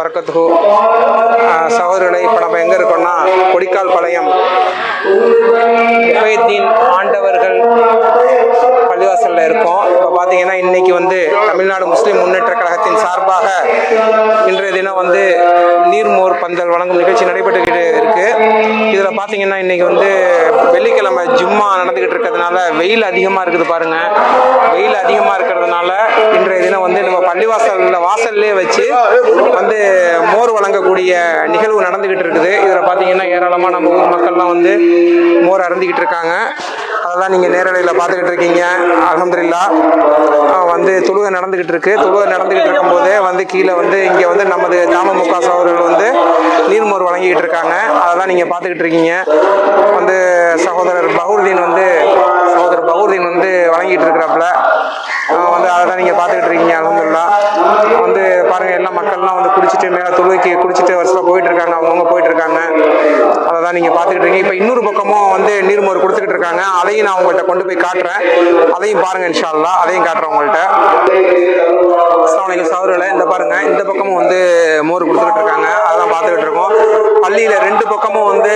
பரக்கத்து சகோதரனை இப்போ நம்ம எங்கே இருக்கோம்னா கொடிக்கால் பாளையம். ஆண்டவர்கள் வாசலில் இருக்கோம். இப்போ பார்த்தீங்கன்னா இன்னைக்கு வந்து தமிழ்நாடு முஸ்லீம் முன்னேற்ற கழகத்தின் சார்பாக இன்றைய தினம் வந்து நீர்மோர் பந்தல் வழங்கும் நிகழ்ச்சி நடைபெற்றுக்கிட்டு இருக்கு. இதில் பார்த்தீங்கன்னா இன்னைக்கு வந்து வெள்ளிக்கிழமை ஜும்மா நடந்துக்கிட்டு இருக்கிறதுனால வெயில் அதிகமாக இருக்குது பாருங்க. வெயில் அதிகமாக இருக்கிறதுனால இன்றைய தினம் வந்து நம்ம பள்ளிவாசலில் வாசல்லே வச்சு வந்து மோர் வழங்கக்கூடிய நிகழ்வு நடந்துக்கிட்டு இருக்குது. இதில் பார்த்தீங்கன்னா ஏராளமாக நம்ம ஊர் மக்கள்லாம் வந்து மோர் அருந்திக்கிட்டு இருக்காங்க. அதெல்லாம் நீங்கள் நேரலையில் பார்த்துக்கிட்டு இருக்கீங்க. அலமதுல்லா வந்து தொழுகை நடந்துக்கிட்டு இருக்கு. தொழுகை நடந்துக்கிட்டு இருக்கும்போதே வந்து கீழே வந்து இங்கே வந்து நமது தாமமுக சகோதரர்கள் வந்து நீர்மோர் வழங்கிக்கிட்டு இருக்காங்க. அதெல்லாம் நீங்கள் பார்த்துக்கிட்டு இருக்கீங்க. வந்து சகோதரர் பகூர்தீன் வந்து சகோதரர் பகூர்தீன் வந்து வழங்கிட்டு இருக்கிறாப்புல. வந்து அதை தான் நீங்கள் பார்த்துக்கிட்டு இருக்கீங்க. அலமதுல்லா வந்து பாருங்கள் எல்லா மக்கள்லாம் வந்து குடிச்சிட்டு மேலே தொழுகைக்கு குடிச்சிட்டு வருஷம் போயிட்டு இருக்காங்க. அவங்கவுங்க போயிட்டு இருக்காங்க. தான் நீங்கள் பார்த்துக்கிட்டு இருக்கீங்க. இப்போ இன்னொரு பக்கமும் வந்து நீர்மோர் கொடுத்துக்கிட்டு இருக்காங்க. அதையும் நான் உங்கள்கிட்ட கொண்டு போய் காட்டுறேன். அதையும் பாருங்க இன்ஷா அல்லாஹ் அதையும் காட்டுறேன் உங்கள்கிட்ட அஸ்ஸலாமு சௌரில் இந்த பாருங்க. இந்த பக்கமும் வந்து மோர் கொடுத்துக்கிட்டு இருக்காங்க. அதெல்லாம் பார்த்துக்கிட்டு இருக்கோம். பள்ளியில ரெண்டு பக்கமும் வந்து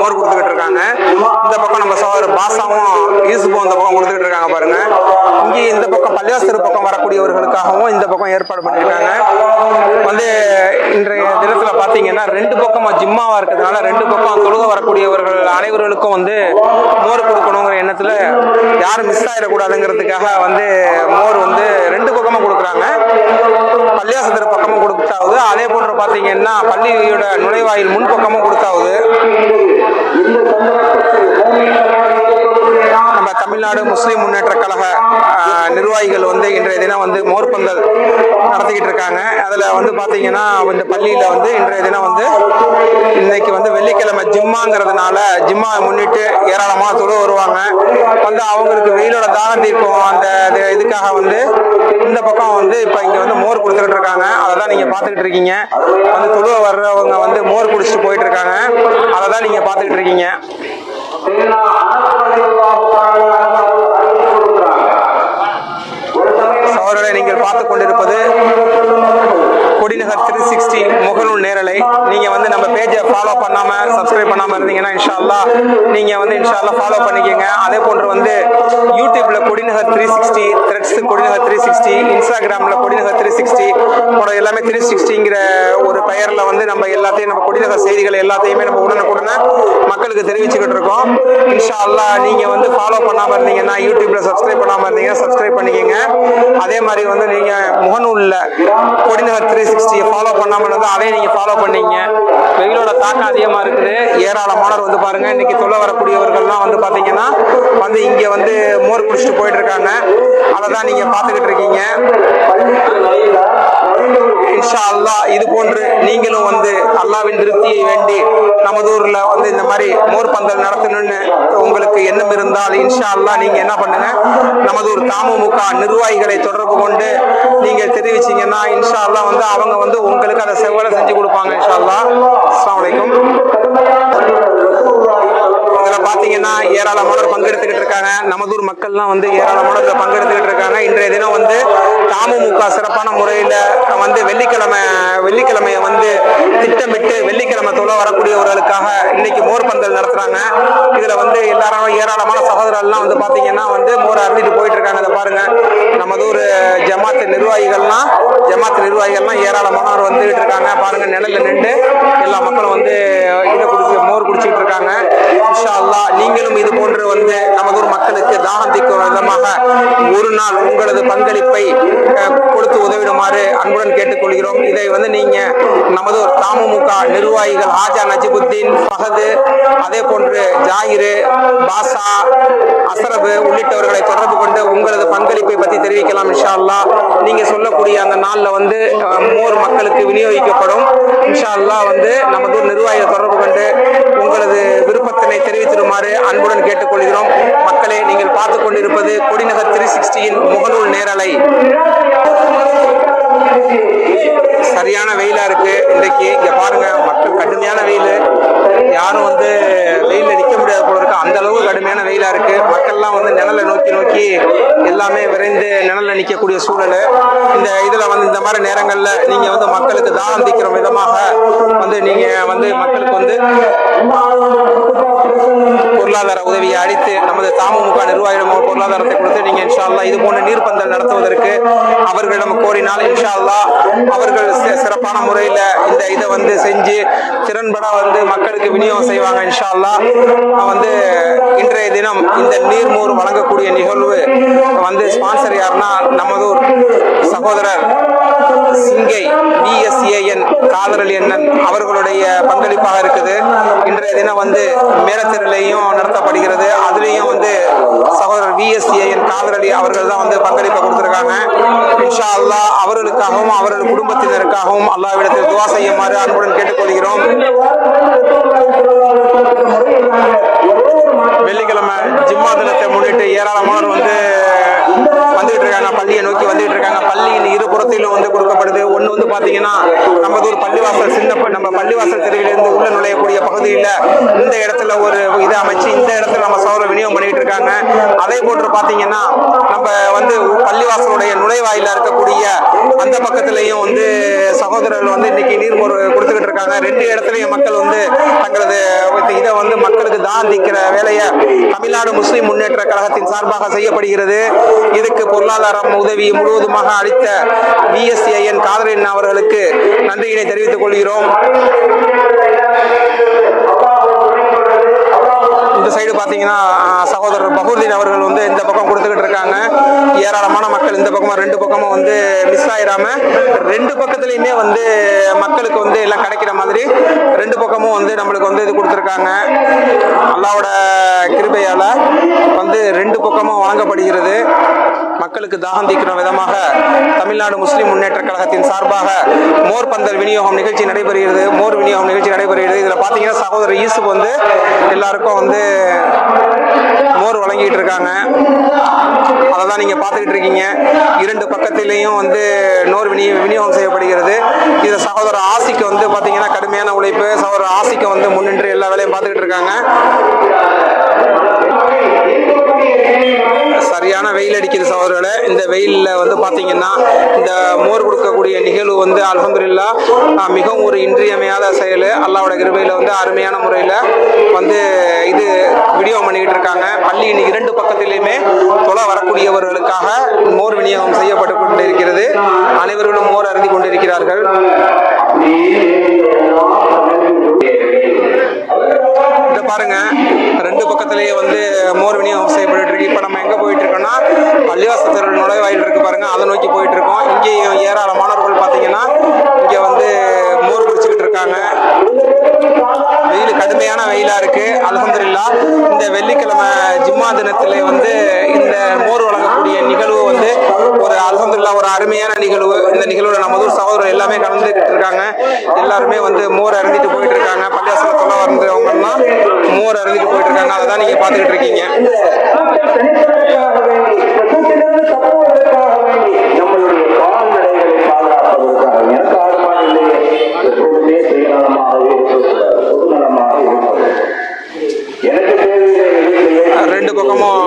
மோர் கொடுத்துக்கிட்டு இருக்காங்க. இந்த பக்கம் நம்ம சகோதரர் பாசாவும் யூசுப்பும் இந்த பக்கம் கொடுத்துக்கிட்டு இருக்காங்க பாருங்க. இங்கே இந்த பக்கம் பள்ளியாசர் பக்கம் வரக்கூடியவர்களுக்காகவும் இந்த பக்கம் ஏற்பாடு பண்ணியிருக்காங்க. வந்து இன்றைய தினத்துல பார்த்தீங்கன்னா ரெண்டு பக்கமும் ஜிம்மாவா இருக்கிறதுனால ரெண்டு பக்கம் தொழுக வரக்கூடியவர்கள் அனைவர்களுக்கும் வந்து மோர் கொடுக்கணுங்கிற எண்ணத்துல யாரும் மிஸ் ஆயிடக்கூடாதுங்கிறதுக்காக வந்து மோர் வந்து ரெண்டு பக்கமும் கொடுக்குறாங்க. பள்ளியாசத்திர பக்கமும் கொடுத்தாவது. அதே போன்று பார்த்தீங்கன்னா பள்ளியோட நுழைவாயில் முன் பக்கமும் கொடுத்தாவது. தமிழ்நாடு முஸ்லீம் முன்னேற்ற கழக நிர்வாகிகள் வந்து இன்றைய தினம் வந்து மோர்பந்தல் நடத்திக்கிட்டு இருக்காங்க. அதில் வந்து பார்த்தீங்கன்னா இந்த பள்ளியில் வந்து இன்றைய தினம் வந்து இன்னைக்கு வந்து வெள்ளிக்கிழமை ஜிம்மாங்கிறதுனால ஜிம்மா முன்னிட்டு ஏராளமாக தொழு வருவாங்க. வந்து அவங்களுக்கு வெயிலோட தானம் தீர்க்கும் அந்த இதுக்காக வந்து இந்த பக்கம் வந்து இப்போ இங்கே வந்து மோர் கொடுத்துக்கிட்டு இருக்காங்க. அதை தான் நீங்கள் பார்த்துக்கிட்டு இருக்கீங்க. வந்து தொழுவ வர்றவங்க வந்து மோர் குடிச்சிட்டு போயிட்டு இருக்காங்க. அதை தான் நீங்கள் பார்த்துக்கிட்டு இருக்கீங்க. ஃபாலோ பண்ணாம சப்ஸ்கிரைப் பண்ணாம இருந்தீங்கன்னா இன்ஷா அல்லாஹ் நீங்க வந்து இன்ஷா அல்லா ஃபாலோ பண்ணிக்கோங்க. அதே போன்று வந்து யூடியூப்ல Kodinagar three sixty threads Kodinagar three sixty இன்ஸ்டாகிராம்ல கொடிநகர் த்ரீ சிக்ஸ்டி போட எல்லாமே த்ரீ சிக்ஸ்டிங்கிற ஒரு பெயர்ல வந்து நம்ம எல்லாத்தையும் நம்ம கொடிநகர் செய்திகள் எல்லாத்தையுமே நம்ம உடனுக்குடனே மக்களுக்கு தெரிவிச்சுக்கிட்டு இருக்கோம். இன்ஷா அல்லாஹ் நீங்க வந்து ஃபாலோ பண்ணாம இருந்தீங்கன்னா யூடியூப்ல சப்ஸ்கிரைப் பண்ணாம இருந்தீங்கன்னா சப்ஸ்கிரைப் பண்ணிக்கோங்க. அதே மாதிரி வந்து நீங்க முகநூல்ல கொடிநகர் த்ரீ சிக்ஸ்டியை ஃபாலோ பண்ணாம இருந்தால் அதையும் நீங்க ஃபாலோ பண்ணீங்க வெயிலோட ஸ்டாக் அதிகமா இருக்குது. ஏராளமானவர் வந்து பாருங்க. இன்னைக்கு சொல்ல வரக்கூடியவர்கள்லாம் வந்து பாத்தீங்கன்னா வந்து இங்க வந்து மோர் குடிச்சிட்டு போயிட்டு இருக்காங்க அதை தான் நீங்க பார்த்துக்கிட்டு இருக்கீங்க. இன்ஷா அல்லாஹ் இது போன்று நீங்க அல்லாவின் திருப்தியை வேண்டி நமது ஊர்ல வந்து இந்த மாதிரி மோர் பந்தல் நடத்தணும்னு உங்களுக்கு எண்ணம் இருந்தால் இன்ஷா அல்லா நீங்க என்ன பண்ணுங்க? நமது ஊர் நிர்வாகிகளை தொடர்பு கொண்டு நீங்க தெரிவிச்சீங்கன்னா இன்ஷா அல்லா வந்து அவங்க வந்து உங்களுக்கு அதை செவ்வலை செஞ்சு கொடுப்பாங்க இன்ஷா அல்லாஹ் அஸ்ஸலாமு அலைக்கும். இதுல பாத்தீங்கன்னா ஏராளமானோர் பங்கெடுத்துக்கிட்டு இருக்காங்க. நமதூர் மக்கள்லாம் வந்து ஏராளமானோர் இதுல பங்கெடுத்துக்கிட்டு இருக்காங்க. இன்றைய தினம் வந்து தாமுமுக சிறப்பான முறையில வந்து வெள்ளிக்கிழமை வெள்ளிக்கிழமைய வந்து திட்டமிட்டு வெள்ளிக்கிழமை தொலை வரக்கூடியவர்களுக்காக இன்னைக்கு மோர் பந்தல் நடத்துறாங்க. இதுல வந்து எல்லாரும் ஏராளமான சகோதரர்கள்லாம் வந்து பாத்தீங்கன்னா வந்து மோர் அருந்திட்டு போயிட்டு இருக்காங்க. இதை பாருங்க. நமதூர் ஜமாத்து நிர்வாகிகள்லாம் ஜமாத்து நிர்வாகிகள்லாம் ஏராளமானவர் வந்துகிட்டு இருக்காங்க. பாருங்க நிழல்ல நின்று எல்லா மக்களும் வந்து இதை குடிச்சு மோர் குடிச்சிட்டு இருக்காங்க. இன்ஷா அல்லா நீங்களும் இது போன்று வந்து நமது மக்களுக்கு தாகம் தீர்க்கும் விதமாக ஒரு நாள் உங்களது பங்களிப்பை கொடுத்து உதவிடுமாறு அன்புடன் கேட்டுக்கொள்கிறோம். இதை வந்து நீங்க நமது ஒரு தமுமுக நிர்வாகிகள் ஆஜா நஜிபுத்தீன் ஃபஹது அதே போன்று ஜாகிரு பாஷா அசரபு உள்ளிட்டவர்களை தொடர்பு கொண்டு உங்களது பங்களிப்பை பத்தி தெரிவிக்கலாம் இன்ஷா அல்லாஹ் நீங்க சொல்லக்கூடிய அந்த நாள்ல வந்து மோர் மக்களுக்கு விநியோகிக்கப்படும். இன்ஷா அல்லாஹ் வந்து நமது நிர்வாகிகள் தொடர்பு கொண்டு உங்களது விருப்பத்தினை தெரிவித்திருமாறு அன்புடன் கேட்டுக்கொள்கிறோம். மக்களே நீங்கள் பார்த்து கொண்டிருப்பது கொடிநகர் த்ரீ சிக்ஸ்டியின் முகநூல் நேரலை. சரியான வெயிலா இருக்கு. இன்றைக்கு இங்க பாருங்க மக்கள் கடுமையான வெயில். யாரும் வந்து வெயில நிக்க முடியாது போல இருக்கு. அந்த அளவு கடுமையான வெயிலா இருக்கு. மக்கள்லாம் வந்து நிழலை நோக்கி நோக்கி எல்லாமே விரைந்து நிழல்ல நிற்கக்கூடிய சூழல். இந்த இதுல வந்து இந்த மாதிரி நேரங்கள்ல நீங்க வந்து மக்களுக்கு தானம் தீக்கிற விதமாக வந்து நீங்க வந்து மக்களுக்கு வந்து பொருளாதார உதவியை அளித்து நமது தமுக நிர்வாகிடம் பொருளாதாரத்தை கொடுத்து நீங்க இன்ஷா அல்லாஹ் இது போன்ற நீர்பந்தல் நடத்துவதற்கு அவர்களிடம் கோரினால் இன்ஷா அவர்கள் சிறப்பான முறையில இந்த இதை வந்து செஞ்சு திறன்பட வந்து மக்களுக்கு விநியோகம் செய்வாங்க இன்ஷா வந்து இன்றைய தினம் இந்த நீர்மோர் வழங்கக்கூடிய நிகழ்வு வந்து ஸ்பான்சர் யாருன்னா நமதூர் சகோதரர் சிங்கை பிஎஸ்ஏஎன் காதலி அண்ணன் அவர்களுடைய பங்களிப்பாக இருக்குது. இன்றைய தினம் வந்து மேலத்திரலையும் நடத்தப்படுகிறது. அதுலேயும் வந்து சகோதரர் விஎஸ்ஏஎன் காதலி அவர்கள் தான் வந்து பங்களிப்பை கொடுத்திருக்காங்க. இன்ஷா அல்லா அவர்களுக்காகவும் அவர்கள் குடும்பத்தினருக்காகவும் அல்லாவிடத்தில் துவா செய்யுமாறு அன்புடன் கேட்டுக்கொள்கிறோம். வெள்ளிக்கிழமை ஜிம்மா தினத்தை முன்னிட்டு ஏராளமானோர் வந்து வந்துகிட்டு இருக்காங்க. பள்ளியை நோக்கி வந்துகிட்டு இருக்காங்க. பள்ளியின் இரு புறத்திலும் வந்து பார்த்தீங்கன்னா நமது ஒரு பள்ளிவாசல் சின்ன நம்ம பள்ளிவாசல் தெருவிலிருந்து உள்ள நுழையக்கூடிய பகுதியில் இந்த இடத்துல ஒரு இதை அமைச்சு இந்த இடத்துல நம்ம சௌர விநியோகம் பண்ணிட்டு இருக்காங்க. அதே போன்று பார்த்தீங்கன்னா நம்ம வந்து பள்ளிவாசலுடைய நுழைவாயில இருக்கக்கூடிய அந்த பக்கத்துலையும் வந்து சகோதரர்கள் வந்து இன்னைக்கு நீர்மோர் கொடுத்துக்கிட்டு இருக்காங்க. ரெண்டு இடத்துலயும் மக்கள் வந்து தங்களது இதை வந்து மக்களுக்கு தான் திக்கிற வேலையை தமிழ்நாடு முஸ்லிம் முன்னேற்ற கழகத்தின் சார்பாக செய்யப்படுகிறது. இதுக்கு பொருளாதாரம் உதவி முழுவதுமாக அளித்த பிஎஸ்ஏஎன் காதலின் அவர்களுக்கு நன்றியினை தெரிவித்துக் கொள்கிறோம். இந்த சைடு பார்த்தீங்கன்னா சகோதரர் பகூர்தீன் அவர்கள் வந்து இந்த பக்கம் கொடுத்துக்கிட்டு இருக்காங்க. ஏராளமான மக்கள் இந்த பக்கமும் ரெண்டு பக்கமும் வந்து மிஸ் ஆயிராம ரெண்டு பக்கத்துலையுமே வந்து மக்களுக்கு வந்து எல்லாம் கிடைக்கிற மாதிரி ரெண்டு பக்கமும் வந்து நம்மளுக்கு வந்து இது கொடுத்துருக்காங்க. அல்லாவோட கிருபையால் வந்து ரெண்டு பக்கமும் வழங்கப்படுகிறது. மக்களுக்கு தாகம் தீக்கிற விதமாக தமிழ்நாடு முஸ்லிம் முன்னேற்ற கழகத்தின் சார்பாக மோர் பந்தல் விநியோகம் நிகழ்ச்சி நடைபெறுகிறது. மோர் விநியோகம் நிகழ்ச்சி நடைபெறுகிறது. இதில் பார்த்தீங்கன்னா சகோதரர் ஈசு வந்து எல்லாருக்கும் வந்து மோர் வழங்கிட்டு இருக்காங்க. அதை தான் நீங்க பார்த்துக்கிட்டு இருக்கீங்க. இரண்டு பக்கத்திலையும் வந்து நோர் விநியோ விநியோகம் செய்யப்படுகிறது. இது சகோதரர் ஆசிக்கு வந்து பார்த்தீங்கன்னா கடுமையான உழைப்பு. சகோதரர் ஆசிக்கு வந்து முன்னின்று எல்லா வேலையும் பார்த்துக்கிட்டு இருக்காங்க. சரியான வெயில் அடிக்குது சகோதரர்களே. இந்த வெயிலில் வந்து பார்த்தீங்கன்னா இந்த மோர் கொடுக்கக்கூடிய நிகழ்வு வந்து அலமதுல்லா மிகவும் ஒரு இன்றியமையாத செயல். அல்லாவோட கிருபையில் வந்து அருமையான முறையில் வந்து இது வீடியோ பண்ணிக்கிட்டு இருக்காங்க. பள்ளியின் இரண்டு பக்கத்திலையுமே தொலை வரக்கூடியவர்களுக்காக மோர் விநியோகம் செய்யப்பட்டு கொண்டிருக்கிறது. அனைவர்களும் மோர் அருந்தி கொண்டிருக்கிறார்கள். இதை பாருங்க. பக்கத்துலேயே வந்து மோர் விநியோகம் செய்யப்பட்டு இருக்கு. இப்போ நம்ம எங்கே போயிட்டு இருக்கோம்னா பள்ளிவாசத்தர் நுழைவாயில் இருக்கு பாருங்க. அதை நோக்கி போயிட்டு இருக்கோம் இங்கேயும் ஏராளமானவர்கள் பார்த்தீங்கன்னா இங்கே வந்து மோர் குடிச்சுக்கிட்டு இருக்காங்க. வெயில் கடுமையான வெயிலாக இருக்கு. அல்ஹம்துலில்லா இந்த வெள்ளிக்கிழமை ஜிம்மா தினத்திலே வந்து இந்த மோர் வழங்கக்கூடிய நிகழ்வு வந்து ஒரு அல்ஹம்துலில்லா ஒரு அருமையான நிகழ்வு. இந்த நிகழ்வுல நம்ம ஊர் சகோதரர் எல்லாமே கலந்துக்கிட்டு இருக்காங்க. எல்லாருமே வந்து மோர் அருந்திட்டு போயிட்டு இருக்காங்க. பள்ளிவாசலத்துல வந்து அவங்கெல்லாம் மோர் அருந்திட்டு போயிட்டு இருக்காங்க அதை தான் நீங்க பாத்துக்கிட்டு இருக்கீங்க. எனக்கு ரெண்டு பக்கமும்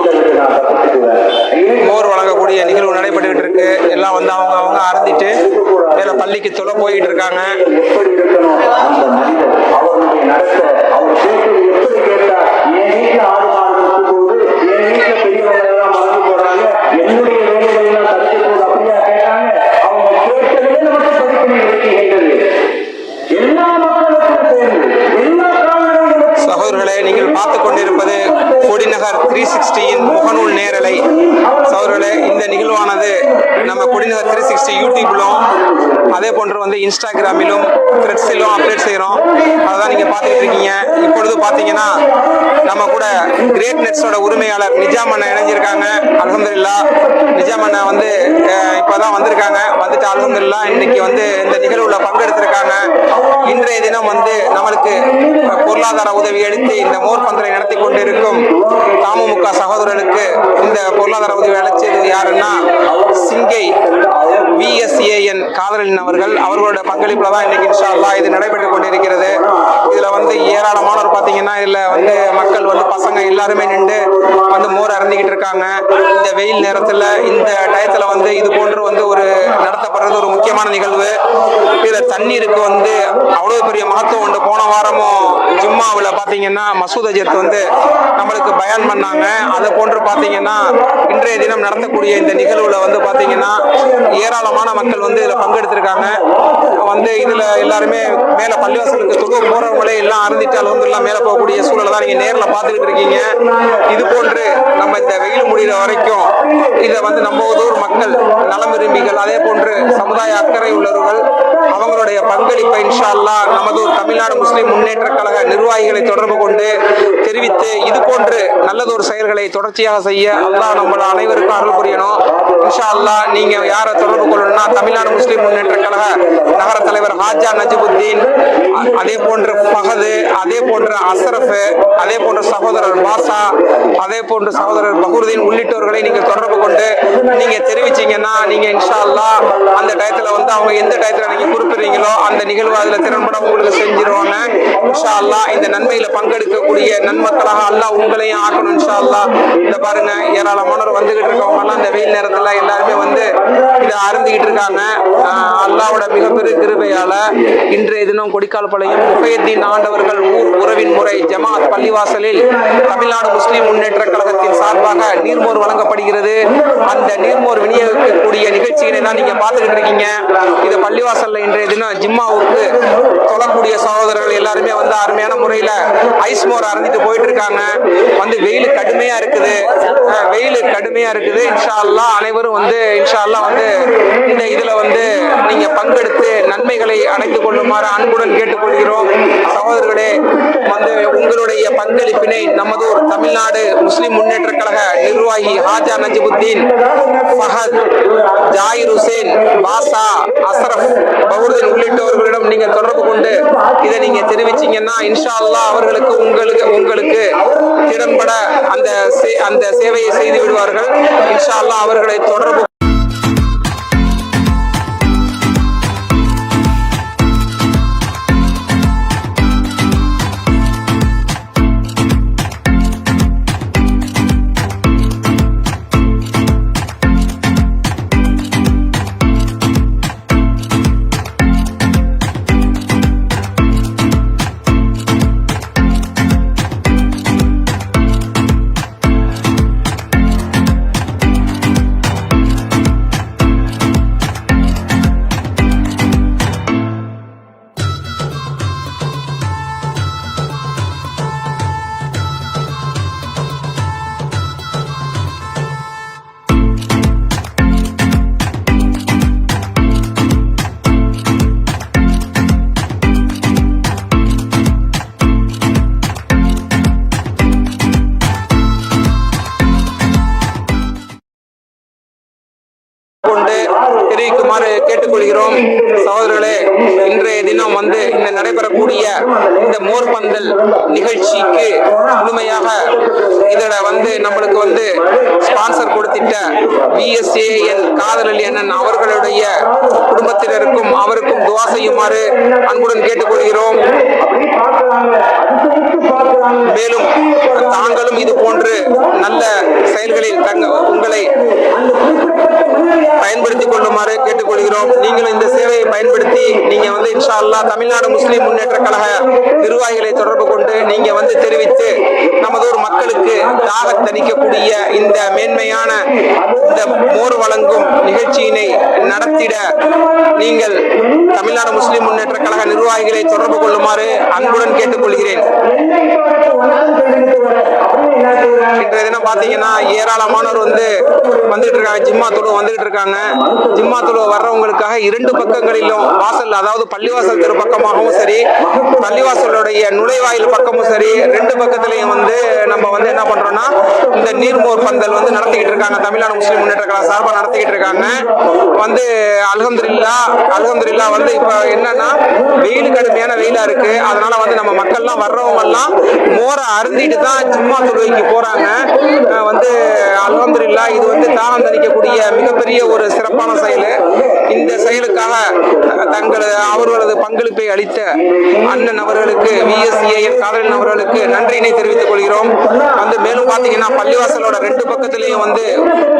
மோர் வழங்கக்கூடிய நிகழ்வு நடைபெற்றுக்கிட்டு இருக்கு. எல்லாம் வந்து அவங்க அவங்க அறந்துட்டு மேல பள்ளிக்கு தொலை போயிட்டு இருக்காங்க. என் போது என் என்னுடைய கேட்டாங்க. அவங்க சகோதரர்களே நீங்கள் பார்த்து கொண்டிருப்பது கொடிநகர் த்ரீ சிக்ஸ்டியின் முகநூல் நேரலை சௌரலை இந்த நிகழ்வானது நம்ம கொடிநகர் த்ரீ சிக்ஸ்டி யூடியூப்லும் அதே போன்று வந்து இன்ஸ்டாகிராமிலும் த்ரெட்ஸிலும் அப்டேட் செய்கிறோம் அதான் நீங்கள் பார்த்துட்டு இருக்கீங்க. இப்பொழுது பார்த்தீங்கன்னா நம்ம கூட கிரேட் நெட்ஸோட உரிமையாளர் நிஜாம் அண்ணா இணைஞ்சிருக்காங்க. அலமதுல்லா நிஜாம் அண்ணா வந்து இப்பதான் வந்திருக்காங்க. வந்துட்டு அலமதுல்லா இன்னைக்கு வந்து இந்த நிகழ்வுல பங்கெடுத்திருக்காங்க. இன்றைய தினம் வந்து நம்மளுக்கு பொருளாதார உதவி அளித்து இந்த மோர் பந்தலை நடத்தி கொண்டிருக்கும் தாமமுக சகோதரர்களுக்கு இந்த பொருளாதார உதவி அளிச்சது யாருன்னா சிங்கை விஎஸ்ஏஎன் காதலின் அவர்கள். அவர்களோட பங்களிப்புல தான் இன்னைக்கு இன்ஷா அல்லா இது நடைபெற்று கொண்டிருக்கிறது. இதுல வந்து ஏராளமானவர் பாத்தீங்கன்னா இதுல வந்து மக்கள் வந்து பசங்க எல்லாருமே நின்று வந்து மோர் அறந்துகிட்டு இருக்காங்க. இந்த வெயில் நேரத்துல இந்த டயத்துல வந்து இது போன்ற வந்து ஒரு நடத்தப்படுறது ஒரு முக்கியமான நிகழ்வு. இதுல தண்ணீருக்கு வந்து அவ்வளவு பெரிய மகத்துவம் உண்டு. போன வாரமும் ஜும்மாவுல பார்த்தீங்கன்னா மசூத் அஜித் வந்து நம்மளுக்கு பயன் பண்ணாங்க. அதை போன்று பார்த்தீங்கன்னா இன்றைய தினம் நடத்தக்கூடிய இந்த நிகழ்வுல வந்து பார்த்தீங்கன்னா ஏராளமான மக்கள் வந்து இதில் பங்கெடுத்திருக்காங்க. வந்து இதுல எல்லாருமே மேல பள்ளிவாசலுக்கு தொழுவ போறவங்களே எல்லாம் அருந்திட்டு எல்லாம் மேலே போகக்கூடிய சூழலை தான் நீங்க நேர்ல பார்த்துக்கிட்டு இருக்கீங்க. இது போன்று நம்ம இந்த வெயில் முடிகிற வரைக்கும் இதை வந்து நம்ம ஊர் மக்கள் நலம் விரும்பிகள். அதே போன்று சமுதாய அக்கறை உள்ளவர்கள் அவங்களுடைய பங்களிப்பை இன்ஷா அல்லாஹ் நமது தமிழ்நாடு முஸ்லிம் முன்னேற்ற கழக நிர்வாகிகளை தொடர்பு கொண்டு தெரிவித்து இது போன்று நல்லதொரு செயல்களை தொடர்ச்சியாக செய்ய அல்லாஹ் நம்ம அனைவருக்கும் அருள் புரியணும். இன்ஷா அல்லாஹ் நீங்க யாரை தொடர்பு கொள்ளணும்னா தமிழ்நாடு முஸ்லீம் முன்னேற்ற கழக நகர தலைவர் ஹாஜா நஜிபுத்தீன் அதே போன்று பகது அதே போன்ற அசரஃப் அதே போன்ற சகோதரர் பாசா அதே போன்ற சகோதரர் பகுருதீன் உள்ளிட்டவர்களை நீங்க தொடர்பு கொண்டு நீங்க தெரிவிச்சீங்கன்னா நீங்க இன்ஷா அல்லாஹ் அந்த டயத்துல வந்து அவங்க எந்த டயத்துல நீங்க குறிப்பிடுறீங்களோ அந்த நிகழ்வு அதுல திறன்பட உங்களுக்கு செஞ்சிருவாங்க. இன்ஷா அல்லாஹ் இந்த நன்மையில பங்கெடுக்கக்கூடிய நன்மக்களாக அல்லாஹ் உங்களையும் ஆக்கணும் இன்ஷா அல்லாஹ் இந்த பாருங்க ஏராளமானவர் வந்துகிட்டு இருக்கவங்க எல்லாம் இந்த வெயில் நேரத்துல எல்லாருமே வந்து இதை அருந்திக்கிட்டு இருக்காங்க. அல்லாவோட மிகப்பெரிய கிருபையால இன்றைய தினம் கொடிக்கால்பாளையம் முகையத்தீன் ஆண்டவர்கள் ஊர் உறவின் முறை ஜமாத் பள்ளிவாசலில் தமிழ்நாடு முஸ்லிம் முன்னேற்ற கழகத்தின் சார்பாக நீர்மோர் வழங்கப்படுகிறது. அந்த நீர்மோர் விநியோகிக்கக்கூடிய நிகழ்ச்சிகளை தான் நீங்க பார்த்துக்கிட்டு இருக்கீங்க. இது பள்ளிவாசல்ல இன்றைய தினம் ஜிம்மாவுக்கு தொழக்கூடிய சகோதரர்கள் எல்லாருமே வந்து அருமையான முறையில ஐஸ் மோர் அறிஞ்சிட்டு போயிட்டு இருக்காங்க வந்து வெயில் கடுமையா இருக்குது. வெயில் கடுமையா இருக்குது. இன்ஷா அனைவரும் வந்து இன்ஷா அல்லாஹ் வந்து இந்த இதுல வந்து நீங்க பங்கெடுத்து நன்மைகளை அடைந்து கொள்ளுமாறு அன்புடன் கேட்டுக்கொள்கிறோம். சகோதரர்களே வந்து உங்களுடைய பங்களிப்பினை நமது ஒரு தமிழ்நாடு முஸ்லிம் முன்னேற்ற கழக நிர்வாகி ஹாஜா நஜிபுத்தீன் ஃபஹத் ஜாயிர் ஹுசேன் பாசா அசரப் பவுர்தீன் உள்ளிட்டவர்களிடம் நீங்க தொடர்பு கொண்டு இதை நீங்க தெரிவிச்சீங்கன்னா இன்ஷா அல்லாஹ் அவர்களுக்கு உங்களுக்கு உங்களுக்கு திறன்பட அந்த அந்த சேவையை செய்து விடுவார்கள். இன்ஷா அல்லா அவர்களை தொடர்பு கொண்டு தெரிவிக்குமாறு கேட்டுக்கொள்கிறோம். சகோதரர்களே இன்றைய தினம் வந்து இந்த நடைபெறக்கூடிய இந்த மோர்பந்தல் நிகழ்ச்சிக்கு முழுமையாக இதில் வந்து நம்மளுக்கு வந்து ஸ்பான்சர் கொடுத்திட்ட பிஎஸ்ஏஎல் காதலி அண்ணன் அவர்களுடைய குடும்பத்தினருக்கும் அவருக்கும் துவா செய்யுமாறு அன்புடன் கேட்டுக்கொள்கிறோம். மேலும் தாங்களும் இது போன்று நல்ல செயல்களில் தங்க உங்களை பயன்படுத்திக் கொள்ளுமாறு கேட்டுக்கொள்கிறோம். நீங்களும் இந்த சேவையை பயன்படுத்தி நீங்க வந்து இன்ஷா அல்லாஹ் தமிழ்நாடு முஸ்லிம் முன்னேற்ற கழக நிர்வாகிகளை தொடர்பு கொண்டு நீங்க வந்து தெரிவித்து நமது ஒரு மக்களுக்கு தாக தணிக்கக்கூடிய இந்த மேன்மையான இந்த மோர் வழங்கும் நிகழ்ச்சியினை நடத்திட நீங்கள் தமிழ்நாடு முஸ்லிம் முன்னேற்ற கழக நிர்வாகிகளை தொடர்பு கொள்ளுமாறு அன்புடன் கேட்டுக்கொள்கிறேன். இன்றைய தினம் பாத்தீங்கன்னா ஏராளமானோர் வந்து வந்துட்டு இருக்காங்க ஜிம்மா தொழு வந்துகிட்டு இருக்காங்க ஜிம்மா தொழு வர்றவங்களுக்காக இரண்டு பக்கங்களிலும் வாசல் அதாவது பள்ளிவாசல் திரு பக்கமாகவும் சரி பள்ளிவாசலுடைய நுழைவாயில் பக்கமும் சரி ரெண்டு பக்கத்துலயும் வந்து நம்ம வந்து என்ன பண்றோம்னா இந்த நீர்மோர் பந்தல் வந்து நடத்திக்கிட்டு இருக்காங்க தமிழ்நாடு முஸ்லீம் முன்னேற்ற கழக சார்பாக நடத்திக்கிட்டு இருக்காங்க வந்து அலகம்துல்லா அலகம்துல்லா வந்து இப்ப என்னன்னா வெயில் கடுமையான வெயிலா இருக்கு. அதனால வந்து நம்ம மக்கள்லாம் வர்றவங்க எல்லாம் மோரை அருந்திட்டு தான் ஜிம்மா தொழுகைக்கு போறாங்க. வந்து அலகம்துல்லா இது வந்து தானம் தணிக்கக்கூடிய மிகப்பெரிய ஒரு சிறப்பான செயல். இந்த செயலுக்காக தங்களது அவர்களது பங்களிப்பை அளித்த அண்ணன் அவர்களுக்கு விஎஸ்சிஏஎன் காதலன் அவர்களுக்கு நன்றியினை தெரிவித்துக் கொள்கிறோம். வந்து மேலும் பார்த்தீங்கன்னா பள்ளிவாசலோட ரெண்டு பக்கத்துலயும் வந்து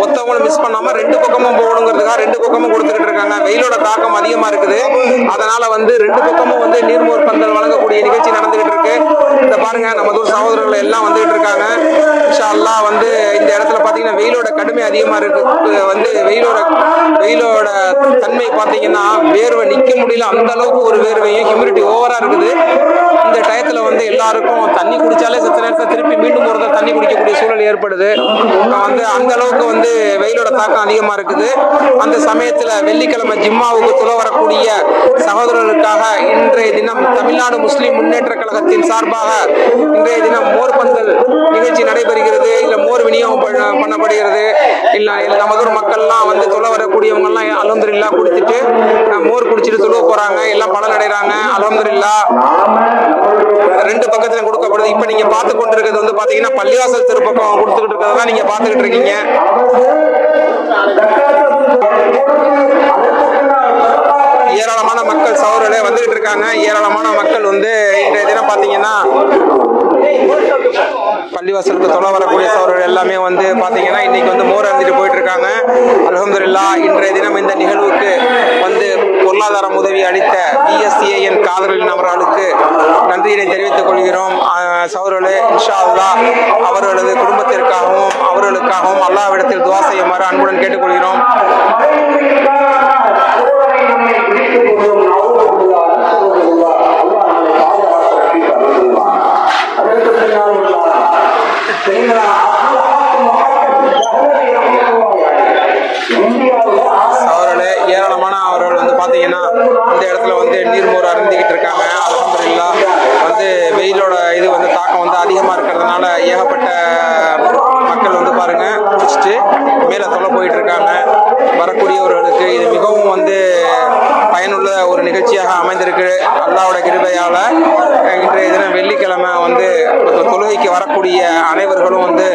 ஒத்தவங்களும் மிஸ் பண்ணாம ரெண்டு பக்கமும் போகணுங்கிறதுக்காக ரெண்டு பக்கமும் கொடுத்துக்கிட்டு இருக்காங்க. வெயிலோட தாக்கம் அதிகமா இருக்குது. அதனால வந்து ரெண்டு பக்கமும் வந்து நீர்மோர் பந்தல் வழங்கக்கூடிய நிகழ்ச்சி நடந்துகிட்டு இருக்கு. இந்த பாருங்க நம்ம தூர் சகோதரர்கள் எல்லாம் வந்துகிட்டு இருக்காங்க. இன்ஷா வந்து இந்த இடத்துல பாத்தீங்கன்னா வெயிலோட கடுமை அதிகமா இருக்கு. வந்து வெயிலோட வெயிலோட தன்மை பாத்தீங்கன்னா வேர்வை நிக்க முடியல. அந்த அளவுக்கு ஒரு வேர்வையும் ஹியூமிடிட்டி ஓவரா இருக்குது. இந்த டயத்துல வந்து எல்லாருக்கும் தண்ணி குடிச்சாலே சத்த நேரத்தில் திருப்பி மீண்டும் ஒரு தண்ணி குடிக்கக்கூடிய சூழல் ஏற்படுது. வந்து அந்த அளவுக்கு வந்து வெயிலோட தாக்கம் அதிகமா இருக்குது. அந்த சமயத்துல வெள்ளிக்கிழமை ஜிம்மாவுக்கு துள வரக்கூடிய சகோதரர்களுக்காக இன்றைய தினம் தமிழ்நாடு முஸ்லீம் முன்னேற்ற கழகத்தின் சார்பாக இன்றைய தினம் மோர் பந்தல் நிகழ்ச்சி நடைபெறுகிறது. இல்ல மோர் விநியோகம் பண்ணப்படுகிறது. இல்ல நமதூர் நமது மக்கள்லாம் வந்து தொலை வரக்கூடியவங்க எல்லாம் அலமதுல்லா குடிச்சிட்டு மோர் குடிச்சிட்டு தொழுவ போறாங்க. எல்லாம் பலன் அடைறாங்க அலமதுல்லா ரெண்டு பக்கத்துல கொடுக்கப்படுது. இப்ப நீங்க பார்த்து கொண்டிருக்கிறது வந்து பாத்தீங்கன்னா பள்ளிவாசல் திருப்பக்கம் கொடுத்துக்கிட்டு இருக்கிறதா நீங்க பார்த்துக்கிட்டு இருக்கீங்க. ஏராளமான மக்கள் சௌரலே வந்துகிட்டு இருக்காங்க. ஏராளமான மக்கள் வந்து இன்றைய தினம் பார்த்தீங்கன்னா பள்ளிவாசலுக்கு தொலை வரக்கூடிய சௌரர்கள் எல்லாமே வந்து பார்த்தீங்கன்னா இன்னைக்கு வந்து மோர் அருந்திட்டு போயிட்டு இருக்காங்க அலகம்துல்லா இன்றைய தினம் இந்த நிகழ்வுக்கு வந்து பொருளாதார உதவி அளித்த பிஎஸ்சிஏஎன் காதலின் அவர்களுக்கு நன்றியினை தெரிவித்துக் கொள்கிறோம். அஹ் இன்ஷா அவர்களது குடும்பத்திற்காகவும் அவர்களுக்காகவும் அல்லாவிடத்தில் துவா செய்யுமாறு அன்புடன் கேட்டுக்கொள்கிறோம். அவர்களே ஏராளமான அவர்கள் வந்து பாத்தீங்கன்னா இந்த இடத்துல வந்து நீர்மோர் அருந்திக்கிட்டு இருக்காங்க அலமதுல்லா வந்து வெயிலோட இது வந்து தாக்கம் வந்து அதிகமா இருக்கிறதுனால ஏகப்பட்ட மக்கள் வந்து பாருங்க குடிச்சிட்டு மேல தொலை போயிட்டு இருக்காங்க வரக்கூடியவர்களுக்கு இது மிகவும் வந்து பயனுள்ள ஒரு நிகழ்ச்சியாக அமைந்திருக்கு அல்லாவோட இன்றைய தினம் வெள்ளிக்கிழமை வந்து தொழுகைக்கு வரக்கூடிய அனைவர்களும் வந்து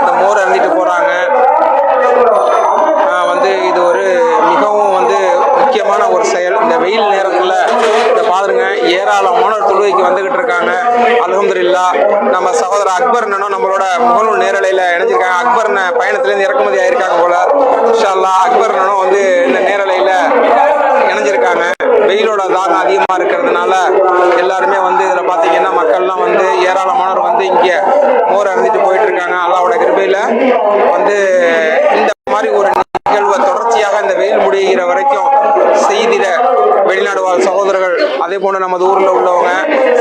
இந்த மோர் அருந்திட்டு போகிறாங்க வந்து இது ஒரு மிகவும் வந்து முக்கியமான ஒரு செயல். இந்த வெயில் நேரத்தில் இந்த பாருங்க ஏராளமான தொழுகைக்கு வந்துகிட்டு இருக்காங்க. அலகம்துல்லா நம்ம சகோதரர் அக்பர் அண்ணனும் நம்மளோட முகநூல் நேரலையில் இணைஞ்சிருக்காங்க. அக்பர் பயணத்துலேருந்து இறக்குமதி ஆயிருக்காங்க போல. இன்ஷா அல்லாஹ் அக்பர் அண்ணனும் வந்து இந்த நேரலையில் இணைஞ்சிருக்காங்க. வெயிலோட தாகம் அதிகமா இருக்கிறதுனால எல்லாருமே வந்து இதுல பாத்தீங்கன்னா மக்கள்லாம் வந்து ஏராளமானோர் வந்து இங்க மோர் அருந்திட்டு போயிட்டு இருக்காங்க அல்லாவோட கிருபையில வந்து இந்த மாதிரி ஒரு நிகழ்வை தொடர்ச்சியாக இந்த வெயில் முடிகிற வரைக்கும் செய்திட வெளிநாடு வாழ் சகோதரர்கள் அதே போன்று நமது ஊரில் உள்ளவங்க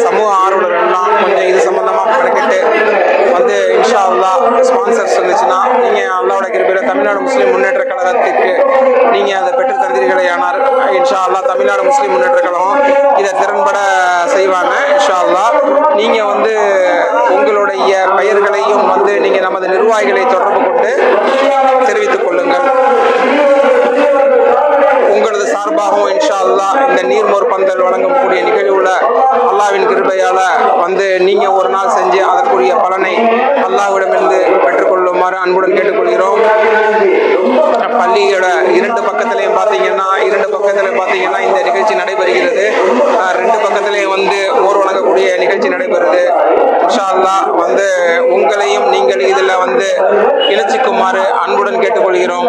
சமூக ஆர்வலர்கள்லாம் கொஞ்சம் இது சம்பந்தமாக கணக்கிட்டு வந்து இன்ஷா அல்லா ஸ்பான்சர்ஸ் இருந்துச்சுன்னா நீங்கள் அல்லாவோட கிருப்பையில் தமிழ்நாடு முஸ்லீம் முன்னேற்ற கழகத்துக்கு நீங்கள் அதை பெற்று தந்தீர்களே ஆனால் இன்ஷா அல்லா தமிழ்நாடு முஸ்லீம் முன்னேற்ற கழகம் இதை திறன்பட செய்வாங்க. இன்ஷா அல்லா நீங்கள் வந்து உங்களுடைய பெயர்களையும் வந்து நீங்கள் நமது நிர்வாகிகளை தொடர்பு கொண்டு தெரிவித்துக் கொள்ளுங்கள். உங்களது சார்பாகவும் இன்ஷா அல்லாஹ் இந்த நீர்மோர் பந்தல் வழங்கக்கூடிய நிகழ்வுல அல்லாவின் கிருபையால வந்து நீங்க ஒரு நாள் செஞ்சு அதற்குரிய பலனை அல்லாஹ்விடமிருந்து பெற்றுக்கொள்ளுமாறு அன்புடன் கேட்டுக்கொள்கிறோம். பள்ளியோட இரண்டு பக்கத்திலையும் பார்த்தீங்கன்னா இரண்டு பக்கத்தில் பார்த்தீங்கன்னா இந்த நிகழ்ச்சி நடைபெறுகிறது. ரெண்டு பக்கத்திலையும் வந்து மோர் வழங்கக்கூடிய நிகழ்ச்சி நடைபெறுது. இன்ஷா வந்து உங்களையும் நீங்கள் இதில் வந்து இணைச்சிக்குமாறு அன்புடன் கேட்டுக்கொள்கிறோம்.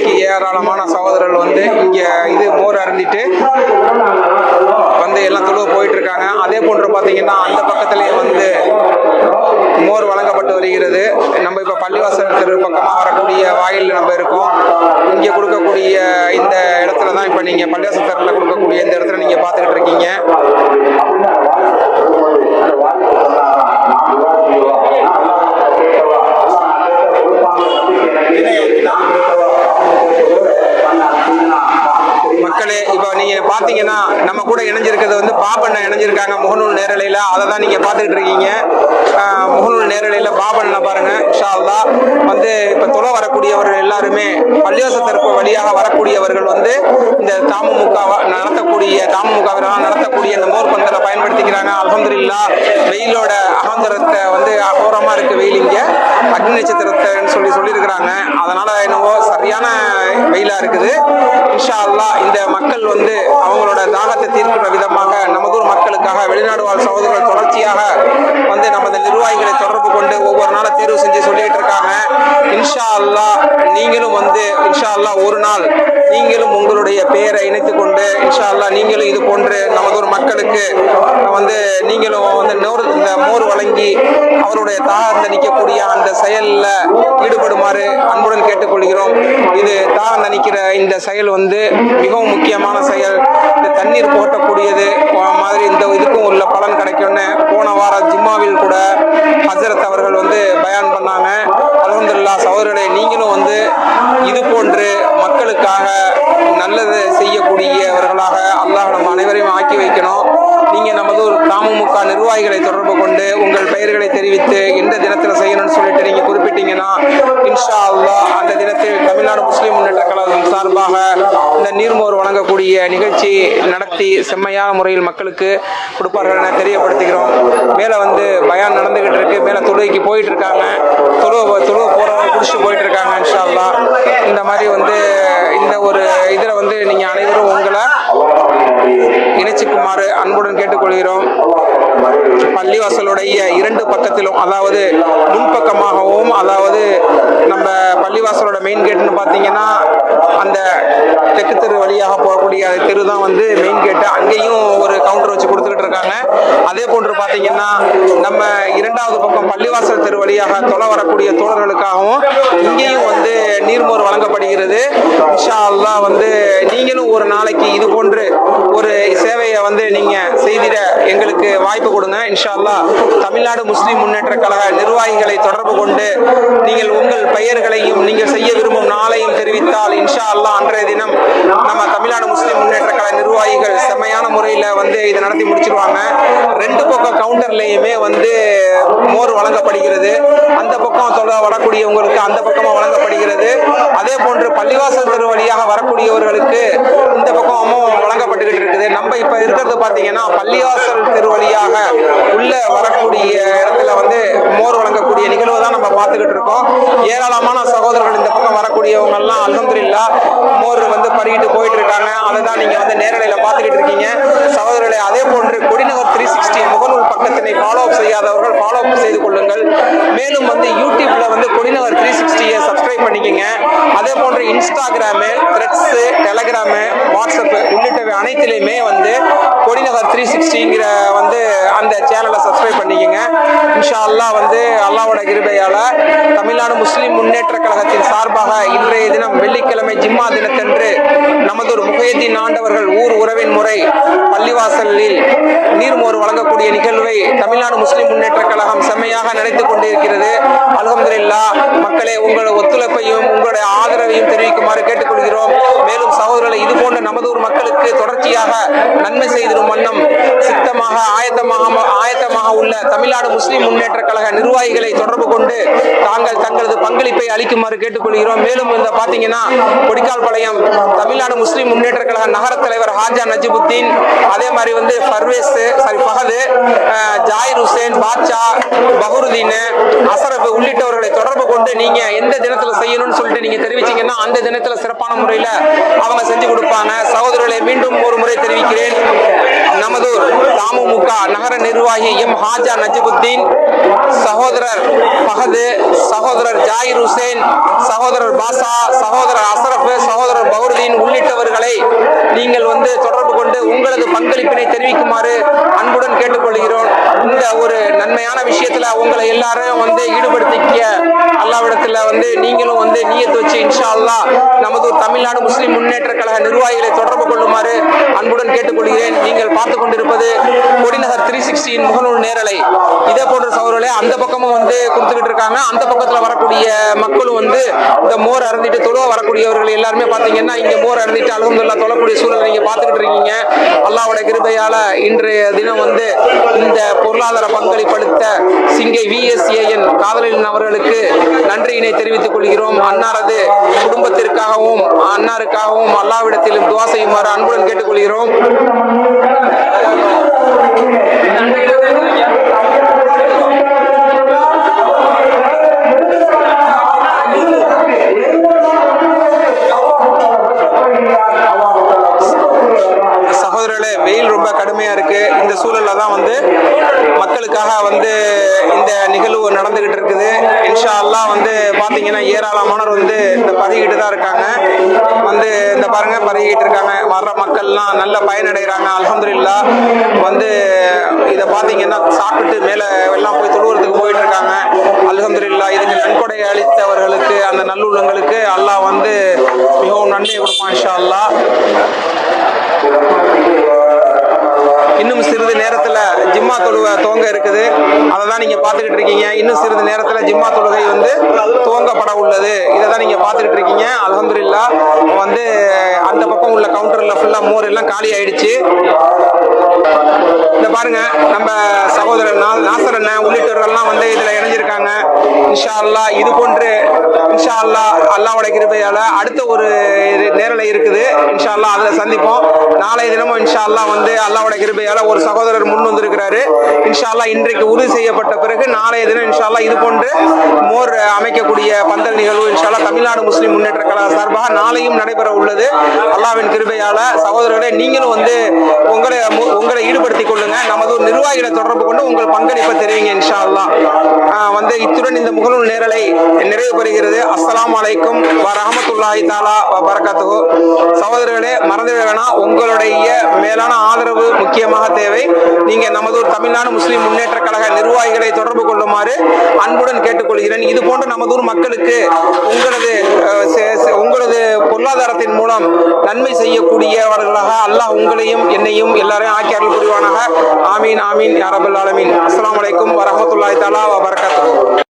பாருங்க ஏராளமான சகோதரர்கள் வந்து இங்கே இது மோர் அருந்திட்டு வந்து எல்லாம் தொழுவ போயிட்டு இருக்காங்க அதே போன்று பார்த்தீங்கன்னா அந்த பக்கத்திலேயே வந்து மோர் வழங்கப்பட்டு வருகிறது. நம்ம இப்ப பள்ளிவாசல் தெரு பக்கமாக வரக்கூடிய வாயில் நம்ம இருக்கோம். இங்கே கொடுக்கக்கூடிய இந்த இடத்துல தான் இப்போ நீங்கள் பள்ளிவாசல் தெருல கொடுக்கக்கூடிய இந்த இடத்துல நீங்கள் பார்த்துக்கிட்டு இருக்கீங்க. மக்களே இப்போ நீங்க பாத்தீங்கன்னா நம்ம கூட இணைஞ்சிருக்கிறது வந்து பாபண்ண இணைஞ்சிருக்காங்க முகநூல் நேரலையில. அதை தான் நீங்க பார்த்துக்கிட்டு இருக்கீங்க. முகநூல் நேரலையில பாபண்ண பாருங்க இன்ஷா அல்லாஹ் வந்து இப்ப தொலை வரக்கூடியவர்கள் எல்லாருமே பள்ளியோசத்திற்கு வழியாக வரக்கூடியவர்கள் வந்து இந்த தாமுமுக நடத்தக்கூடிய தாமுமுகவினால் நடத்தக்கூடிய இந்த மோர்பந்தரை பயன்படுத்திக்கிறாங்க. அலமதுல்லா வெயிலோட அகந்தரத்தை வந்து அகோரமா இருக்கு வெயில் இங்க. அக்னி நட்சத்திரத்தைன்னு சொல்லி சொல்லியிருக்கிறாங்க. அதனால என்னவோ சரியான வெயிலா இருக்குது. இன்ஷா அல்லா இந்த மக்கள் வந்து அவங்களோட தாகத்தை தீர்க்கிற விதமாக நமதூர் மக்களுக்காக வெளிநாடு வாழ் சகோதரர்கள் தொடர்ச்சியாக வந்து நமது நிர்வாகிகளை தொடர்பு கொண்டு ஒவ்வொரு நாளும் தேர்வு செஞ்சு சொல்லிட்டு இருக்காங்க. இன்ஷா அல்லாஹ் நீங்களும் வந்து இன்ஷா அல்லாஹ் ஒரு நாள் நீங்களும் உங்களுடைய பெயரை இணைத்து கொண்டு இன்ஷா அல்லாஹ் நீங்களும் இது போன்று நமதூர் மக்களுக்கு வந்து நீங்களும் வந்து நோர் இந்த மோர் வழங்கி அவருடைய தாகத்தை நிற்கக்கூடிய அந்த செயலில் ஈடுபடுமாறு அன்புடன் கேட்டுக்கொள்கிறோம். இது தாகம் தணிக்கிற இந்த செயல் வந்து மிகவும் முக்கியமான செயல் இந்த தண்ணீர் போட்டக்கூடியது. மாதிரி இந்த இதுக்கும் உள்ள பலன் கிடைக்கும்னு போன வாரம் ஜிம்மாவில் கூட ஹசரத் அவர்கள் வந்து பயான் பண்ணாங்க. அலமதுல்லா சகோதரர்களே நீங்களும் வந்து இது போன்று மக்களுக்காக நல்லது செய்யக்கூடியவர்களாக அல்லாஹ் நம்ம அனைவரையும் ஆக்கி வைக்கணும். நீங்கள் நமது ஒரு நிர்வாகிகளை தொடர்பு கொண்டு உங்கள் பெயர்களை தெரிவித்து எந்த தினத்தில் செய்யணும்னு சொல்லிட்டு நீங்கள் குறிப்பிட்டீங்கன்னா இன்ஷா அல்லாஹ் அந்த தினத்தில் தமிழ்நாடு முஸ்லீம் முன்னேற்ற கழகம் சார்பாக இந்த நீர்மோர் வழங்கக்கூடிய நிகழ்ச்சி நடத்தி செம்மையான முறையில் மக்களுக்கு கொடுப்பார்கள் என தெரியப்படுத்துகிறோம். மேலே வந்து பயான் நடந்துகிட்டு இருக்கு. மேலே தொழுகைக்கு போயிட்டு இருக்காங்க தொழுவ தொழுவ போறவங்க குடிச்சு போயிட்டு இருக்காங்க இன்ஷால்லா இந்த மாதிரி வந்து இந்த ஒரு இதில் வந்து நீங்கள் அனைவரும் உங்களை இணைச்சிக்குமாறு அன்புடன் கேட்டுக்கொள்கிறோம். பள்ளிவாசலுடைய இரண்டு பக்கத்திலும் அதாவது முன்பக்கமாகவும் அதாவது நம்ம பள்ளிவாசலோட மெயின் கேட்னு பார்த்தீங்கன்னா அந்த தெற்கு தெரு வழியாக போகக்கூடிய தெரு தான் வந்து மெயின் கேட்டு அங்கேயும் ஒரு கவுண்டர் வச்சு கொடுத்துக்கிட்டு இருக்காங்க. அதே போன்று பார்த்தீங்கன்னா நம்ம இரண்டாவது பக்கம் பள்ளிவாசல் தெரு வழியாக தொலை வரக்கூடிய தோழர்களுக்காகவும் இங்கேயும் வந்து நீர்மோர் வழங்கப்படுகிறது. இன்ஷா அல்லா வந்து நீங்களும் ஒரு நாளைக்கு இது போன்று ஒரு சேவையை வந்து நீங்கள் செய்திட எங்களுக்கு வாய்ப்பு கொடுங்க. இன்ஷா அல்லாஹ் தமிழ்நாடு முஸ்லிம் முன்னேற்ற கழக நிர்வாகிகளை தொடர்பு கொண்டு நீங்கள் உங்கள் பெயர்களையும் நீங்கள் செய்ய விரும்பும் நாளையும் தெரிவித்தால் இன்ஷா அல்லாஹ் அன்றைய தினம் நம்ம தமிழ்நாடு முஸ்லிம் முன்னேற்ற கழக நிர்வாகிகள் செம்மையான முறையில் வந்து இதை நடத்தி முடிச்சிருவாங்க. ரெண்டு பக்கம் கவுண்டர்லையுமே வந்து மோர் வழங்கப்படுகிறது. அந்த பக்கம் தொட வரக்கூடியவங்களுக்கு அந்த பக்கமாக வழங்கப்படுகிறது. அதே போன்று பள்ளிவாசல் தெரு வழியாக வரக்கூடியவர்களுக்கு இந்த பக்கமும் வழங்கப்பட்டுக்கிட்டு இருக்குது. நம்ம இப்போ இருக்கிறது பார்த்தீங்கன்னா பள்ளிவாசல் தெரு வழியாக உள்ள வரக்கூடிய இடத்துல வந்து மோர் வழங்கக்கூடிய நிகழ்வு தான் நம்ம பார்த்துக்கிட்டு இருக்கோம். ஏராளமான சகோதரர்கள் இந்த பக்கம் வரக்கூடியவங்க எல்லாம் அல்ஹம்துலில்லா மோர் வந்து பருகிட்டு போயிட்டு இருக்காங்க அதை தான் நீங்க வந்து நேரலையில பார்த்துக்கிட்டு இருக்கீங்க. சகோதரர்களை அதே போன்று கொடிநகர் த்ரீ சிக்ஸ்டி முகநூல் பக்கத்தினை ஃபாலோ அப் செய்யாதவர்கள் ஃபாலோ அப் செய்து கொள்ளுங்கள். மேலும் வந்து யூடியூப்ல வந்து கொடிநகர் த்ரீ சிக்ஸ்டியை சப்ஸ்கிரைப் பண்ணிக்கங்க. அதே போன்று இன்ஸ்டாகிராமு த்ரெட்ஸு டெலகிராமு வாட்ஸ்அப் உள்ளிட்டவை அனைத்திலையுமே வந்து கொடிநகர் த்ரீ சிக்ஸ்டிங்கிற வந்து அந்த சேனலை சப்ஸ்கிரைப் பண்ணிக்கோங்க. இன்ஷா அல்லாஹ் வந்து அல்லாவோட கிருபையால் தமிழ்நாடு முஸ்லீம் முன்னேற்ற கழகத்தின் சார்பாக இன்றைய தினம் வெள்ளிக்கிழமை ஜிம்மா தினத்தன்று நமதூர் முகையத்தின் ஆண்டவர்கள் ஊர் உறவின் முறை பள்ளிவாசலில் நீர்மோர் வழங்கக்கூடிய நிகழ்வை தமிழ்நாடு முஸ்லீம் முன்னேற்ற கழகம் செம்மையாக நடத்தி கொண்டிருக்கிறது. அலமதுல்லா மக்களே உங்களோட ஒத்துழைப்பையும் உங்களுடைய ஆதரவையும் தெரிவிக்குமாறு கேட்டு மேலும் சகோதரர்களை இது போன்ற நமதூர் மக்களுக்கு தொடர்ச்சியாக நன்மை செய்திடும் வண்ணம் சித்தமாக ஆயத்தமாக ஆயத்தமாக உள்ள தமிழ்நாடு முஸ்லிம் முன்னேற்ற கழக நிர்வாகிகளை தொடர்பு கொண்டு தாங்கள் தங்களது பங்களிப்பை அளிக்குமாறு கேட்டுக்கொள்கிறோம். மேலும் இந்த பாத்தீங்கன்னா கொடிக்கால்பாளையம் தமிழ்நாடு முஸ்லிம் முன்னேற்ற கழக நகர தலைவர் ஹாஜா நஜிபுத்தீன் அதே மாதிரி வந்து பர்வேஸ் சாரி பகது ஜாயிர் ஹுசேன் பாட்சா பஹருதீன் அசரப் உள்ளிட்டவர்களை தொடர்பு கொண்டு நீங்க எந்த தினத்துல செய்யணும்னு சொல்லிட்டு நீங்க தெரிவிச்சீங்கன்னா அந்த தினத்துல சிறப்பான முறையில அவங்க செஞ்சு கொடுப்பாங்க. சகோதரர்களை மீண்டும் ஒரு முறை தெரிவிக்கிறேன். நமதூர் தாமுமுக நகர நிர்வாகி எம். ஹாஜா நஜிபுத்தீன் சகோதரர் பகது சகோதரர் ஜாயிர் ஹுசேன் சகோதரர் பாசா சகோதரர் அசரப் சகோதரர் பௌர்தீன் உள்ளிட்டவர்களை நீங்கள் வந்து தொடர்பு கொண்டு உங்களது பங்களிப்பினை தெரிவிக்குமாறு அன்புடன் கேட்டுக்கொள்கிறோம். இந்த ஒரு நன்மையான விஷயத்துல உங்களை எல்லாரும் வந்து ஈடுபடுத்திக்க அல்லாவிடத்துல வந்து நீங்களும் வந்து நீயத்து வச்சு இன்ஷா அல்லாஹ் நமது தமிழ்நாடு முஸ்லிம் முன்னேற்ற கழக நிர்வாகிகளை தொடர்பு கொள்ளுமாறு அன்புடன் கேட்டுக்கொள்கிறேன். நீங்கள் பார்த்து கொண்டிருப்பது கொடிநகர் த்ரீ சிக்ஸ்டியின் முகநூல் நேரலை. இதே போன்ற சகோதரர்களே அந்த பக்கமும் வந்து கொடுத்துக்கிட்டு இருக்காங்க. அந்த பக்கத்தில் வரக்கூடிய மக்களும் வந்து இந்த மோர் அருந்திட்டு தொழுவ வரக்கூடியவர்கள் எல்லாருமே பார்த்தீங்கன்னா இங்கே மோர் அருந்திட்டு அலமதுல்லா தொழக்கூடிய சூழலை நீங்கள் பார்த்துக்கிட்டு இருக்கீங்க. அல்லாவோட கிருபையால் இன்றைய தினம் வந்து இந்த பொருளாதார பங்களிப்படுத்த சிங்கை விஎஸ்ஏஎன் காதலின் அவர்களுக்கு நன்றியினை தெரிவித்துக் கொள்கிறோம். அன்னாரது குடும்பத்திற்காகவும் அன்னாருக்காகவும் அல்லாவிடத்தில் எங்களுக்கு துவா செய்யுமாறு அன்புடன் கேட்டுக்கொள்கிறோம். சகோதரர்களே வெயில் ரொம்ப கடுமையா இருக்கு. இந்த சூழல்ல தான் வந்து மக்களுக்காக வந்து இந்த நிகழ்வு நடந்துகிட்டு இருக்குது. இன்ஷா அல்லா வந்து பாத்தீங்கன்னா ஏராளமானவர் வந்து இந்த பருகிட்டு தான் இருக்காங்க. வந்து இந்த பாருங்க பருகிட்டு இருக்காங்க. வர்ற மக்கள்லாம் நல்ல பயனடைகிறாங்க. அலமதுல்லா வந்து இதை பாத்தீங்கன்னா சாப்பிட்டு மேல எல்லாம் போய் தொழுவுறதுக்கு போயிட்டு இருக்காங்க. அலமதுல்லா இதுக்கு நன்கொடை அளித்தவர்களுக்கு அந்த நல்லுள்ளங்களுக்கு அல்லாஹ் வந்து மிகவும் நன்மையை கொடுப்பான் இன்ஷா அல்லாஹ் இன்னும் சிறிது நேரத்தில் ஜிம்மா தொழுகை துவங்க இருக்குது. அதை தான் நீங்கள் பார்த்துக்கிட்டு இருக்கீங்க. இன்னும் சிறிது நேரத்தில் ஜிம்மா தொழுகை வந்து துவங்கப்பட உள்ளது. இதை தான் நீங்கள் பார்த்துக்கிட்டு இருக்கீங்க. அலமதுல்லா வந்து அந்த பக்கம் உள்ள கவுண்டரில் ஃபுல்லாக மோர் எல்லாம் காலி ஆயிடுச்சு. இந்த பாருங்க நம்ம சகோதரர் நாசர் அண்ணன் உள்ளிட்டவர்கள்லாம் வந்து இதுல இணைஞ்சிருக்காங்க. இன்ஷா அல்லாஹ் இது போன்று இன்ஷா அல்லாஹ் அல்லாவோட கிருபையால அடுத்த ஒரு நேரலை இருக்குது. இன்ஷா அல்லா அதுல சந்திப்போம். நாளைய தினமும் இன்ஷா அல்லா வந்து அல்லாவோட கிருபையால ஒரு சகோதரர் முன் வந்திருக்கிறாரு. இன்ஷா அல்லாஹ் இன்றைக்கு உறுதி செய்யப்பட்ட பிறகு நாளைய தினம் இன்ஷா அல்லாஹ் இது போன்று மோர் அமைக்கக்கூடிய பந்தல் நிகழ்வு இன்ஷா அல்லா தமிழ்நாடு முஸ்லீம் முன்னேற்ற கழக சார்பாக நாளையும் நடைபெற உள்ளது அல்லாஹ்வின் கிருபையால சகோதரர்களே நீங்களும் வந்து உங்களை மு- உங்களை ஈடுபடுத்திக் கொள்ளுங்க. நமது நிர்வாகிகளை தொடர்பு கொண்டு உங்கள் பங்களிப்பை தெரிவிங்க இன்ஷா அல்லாஹ் வந்து இத்துடன் இந்த முகநூல் நேரலை நிறைவு பெறுகிறது. அஸ்லாம் அலைக்கும் வரஹமத்துல்லாஹி தாலா வரகாத்துகு சகோதரர்களே மறந்துவிட வேணாம். உங்களுடைய மேலான ஆதரவு முக்கியமாக தேவை. நீங்க நமது ஒரு தமிழ்நாடு முஸ்லிம் முன்னேற்ற கழக நிர்வாகிகளை தொடர்பு கொள்ளுமாறு அன்புடன் கேட்டுக்கொள்கிறேன். இது போன்ற நமதூர் மக்களுக்கு உங்களது உங்களது பொருளாதாரத்தின் மூலம் நன்மை செய்யக்கூடியவர்களாக அல்லாஹ் உங்களையும் என்னையும் எல்லாரையும் ஆக்கி அருள் புரிவானாக ஆமீன் ஆமீன் யாரபுல் ஆலமீன் அஸ்ஸலாமு அலைக்கும் வரஹமத்துல்லாஹி தஆலா வ